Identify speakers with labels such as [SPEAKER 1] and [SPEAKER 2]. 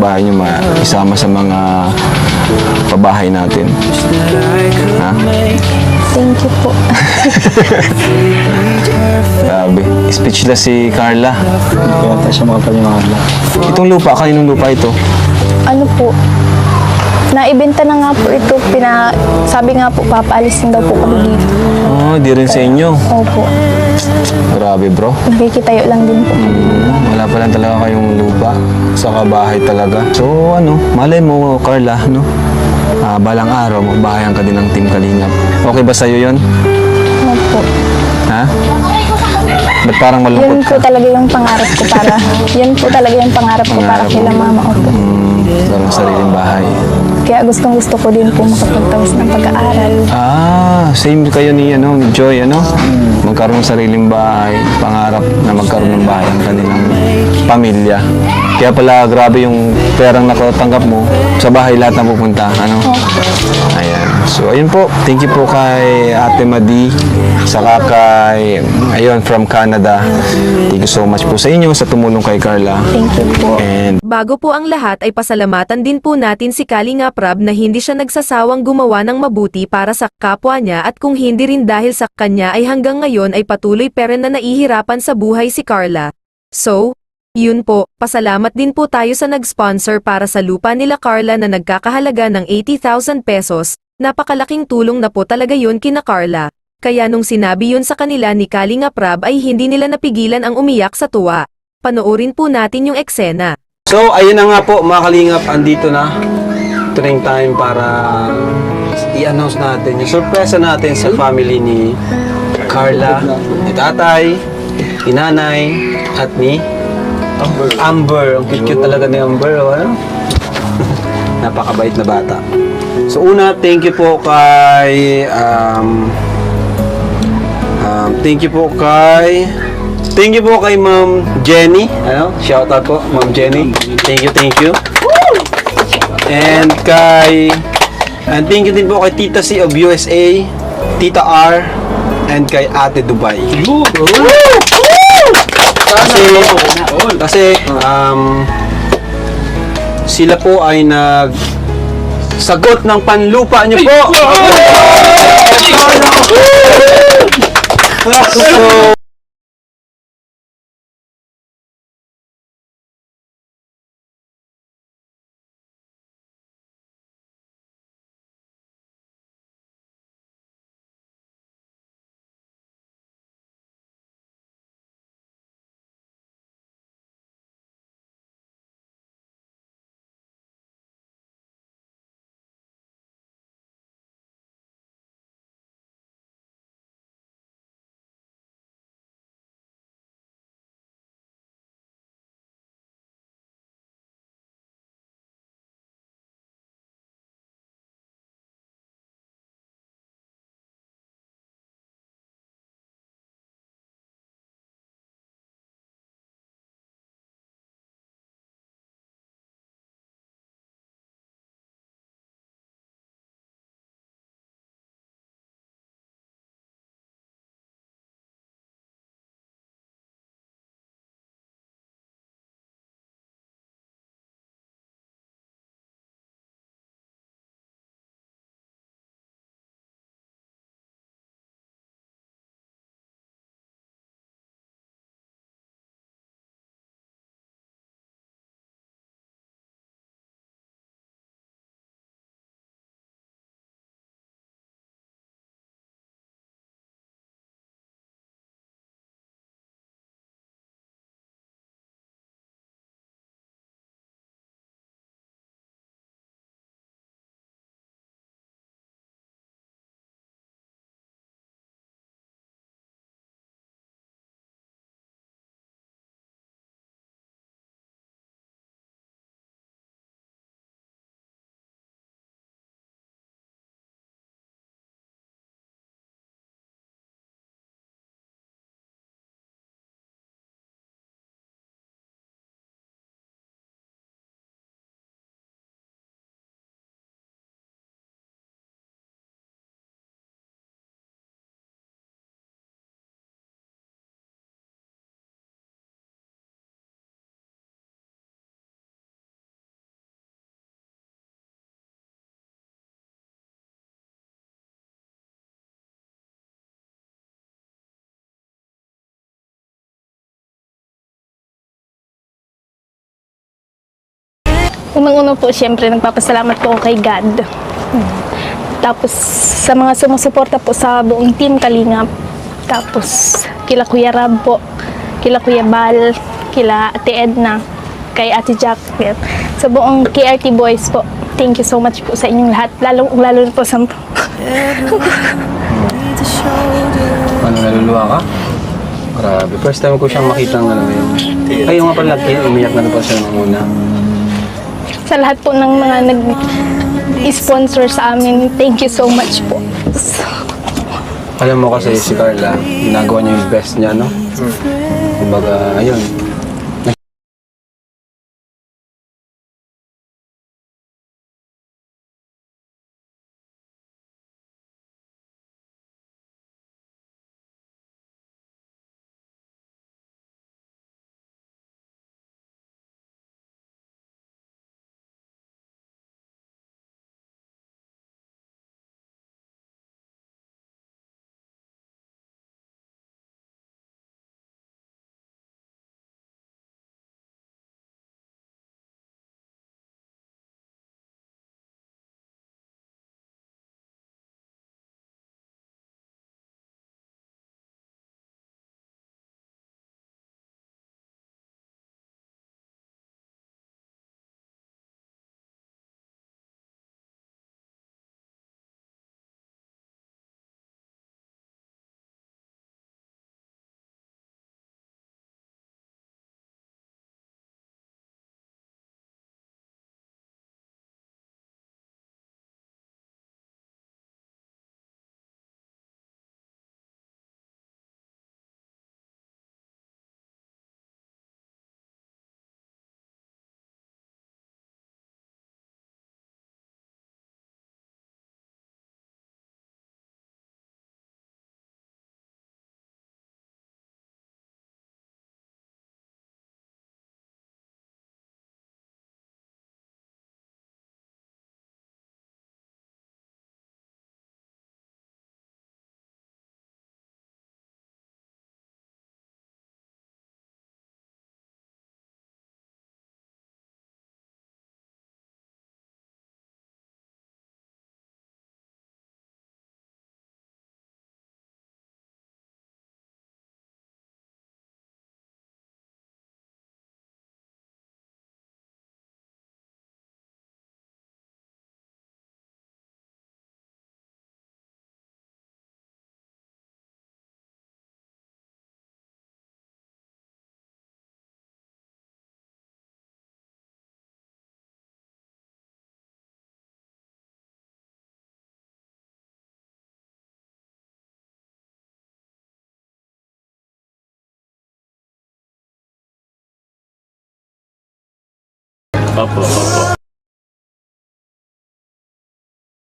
[SPEAKER 1] bahay nyo ma isama sa mga pabahay natin. Ha?
[SPEAKER 2] Thank you po.
[SPEAKER 1] Grabe. Speechless si Carla.
[SPEAKER 3] Kaya tayo siya makapaniwala.
[SPEAKER 1] Itong lupa, kaninong lupa ito?
[SPEAKER 2] ano po, naibenta na nga po ito. Pina, sabi nga po, papaalisin daw po kami dito.
[SPEAKER 1] Oh, di rin sa inyo.
[SPEAKER 2] Opo.
[SPEAKER 1] Grabe bro.
[SPEAKER 2] Nakikitayo lang din po.
[SPEAKER 1] Hmm, wala pa lang talaga kayong lupa. Sa kabahay talaga. So ano, malay mo Carla, no? Ah, balang araw, magbahayan ka din ng Team Kalingap. Okay ba sa'yo yon?
[SPEAKER 2] Opo.
[SPEAKER 1] Ha? Ba't parang
[SPEAKER 2] Yun
[SPEAKER 1] malungkot
[SPEAKER 2] po
[SPEAKER 1] ka?
[SPEAKER 2] talaga yung pangarap ko para, yun po talaga yung pangarap ko para
[SPEAKER 1] Pangarap
[SPEAKER 2] kila mama. Opo.
[SPEAKER 1] Hmm, parang sariling bahay.
[SPEAKER 2] Kaya gustong gusto ko din po makapagtapos ng pag-aaral.
[SPEAKER 1] Ah, same kayo ni ano, ni Joy, ano? Magkaroon ng sariling bahay, pangarap na magkaroon ng bahay ang kanilang pamilya. Kaya pala grabe yung perang nakatanggap mo, sa bahay lahat na pupunta, ano? Ayan. So, ayun po. Thank you po kay Ate Madi, saka kay, ayun, from Canada. Thank you so much po sa inyo sa tumulong kay Carla.
[SPEAKER 2] Thank you po.
[SPEAKER 1] And
[SPEAKER 4] Bago po ang lahat ay pasalamatan din po natin si Kalinga Prab na hindi siya nagsasawang gumawa ng mabuti para sa kapwa niya at kung hindi rin dahil sa kanya ay hanggang ngayon ay patuloy pa rin na naihirapan sa buhay si Carla. So, yun po, pasalamat din po tayo sa nag-sponsor para sa lupa nila Carla na nagkakahalaga ng 80,000 pesos, napakalaking tulong na po talaga yun kina Carla. Kaya nung sinabi yun sa kanila ni Kalinga Prab ay hindi nila napigilan ang umiyak sa tuwa. Panoorin po natin yung eksena.
[SPEAKER 1] So, ayun na nga po, mga kalingap, andito na. Ito na yung time para i-announce natin yung sorpresa natin sa family ni Carla, ni tatay, ni nanay, at ni
[SPEAKER 3] Amber.
[SPEAKER 1] Amber. Ang cute talaga ni Amber, ano? Napakabait na bata. So, una, thank you po kay... Um, um, thank you po kay... Thank you po kay Ma'am Jenny. Ano? Shout out po, Ma'am Jenny. Thank you, thank you. And kay... And thank you din po kay Tita C of USA, Tita R, and kay Ate Dubai. Kasi, kasi um, sila po ay nag sagot ng panlupa niyo po. So,
[SPEAKER 2] Unang-una po, siyempre, nagpapasalamat po ako kay God. Tapos, sa mga sumusuporta po sa buong team Kalingap. Tapos, kila Kuya Rab po, kila Kuya Bal, kila Ate Edna, kay Ate Jack. yan. Sa buong KRT Boys po, thank you so much po sa inyong lahat. Lalo, lalo po sa...
[SPEAKER 3] Ano, naluluwa ka? Grabe. First time ko siyang makita ng mo yun. Kayo nga pala, umiyak na pa siya ng una.
[SPEAKER 2] Sa lahat po ng mga nag-sponsor sa amin, thank you so much po.
[SPEAKER 3] Alam mo kasi si Carla, ginagawa niya yung best niya, no? Kumbaga, ayun.
[SPEAKER 5] Opo, opo.